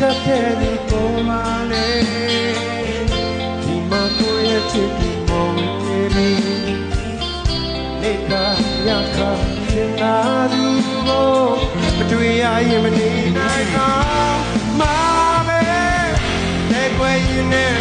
တတ်တဲ့ဒီပေါ်ပါလေဒီမှာကိုရဲ့ချစ်ဒီမောင်လေးနေကရခါရှင်သာသူကိုမတွေ့ရရင်မနေနိုင်တော့မာပဲတဲ့ကွယ်ရင်နဲ့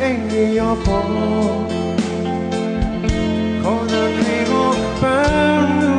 in your phone. Call the people burn the